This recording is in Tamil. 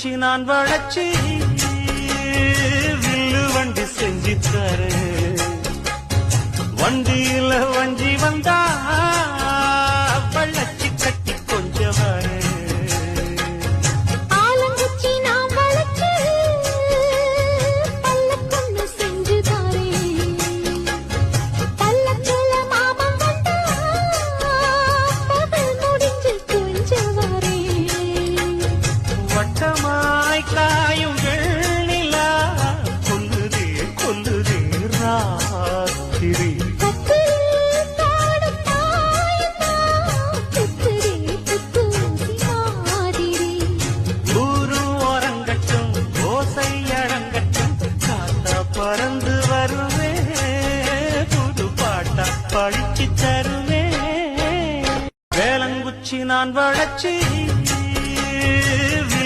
வச்சு நான் வளச்சி வில்லு வண்டி செஞ்சு தரு வண்டியில வஞ்சி வந்தா வட்டமாய் காயும் வெண்ணிலா கொல்லுதே கொல்லுதே ராத்திரி. பறந்து வருவே புது பாட்டா படிச்சு தருவே வேலங்குச்சி நான் வளர்ச்சி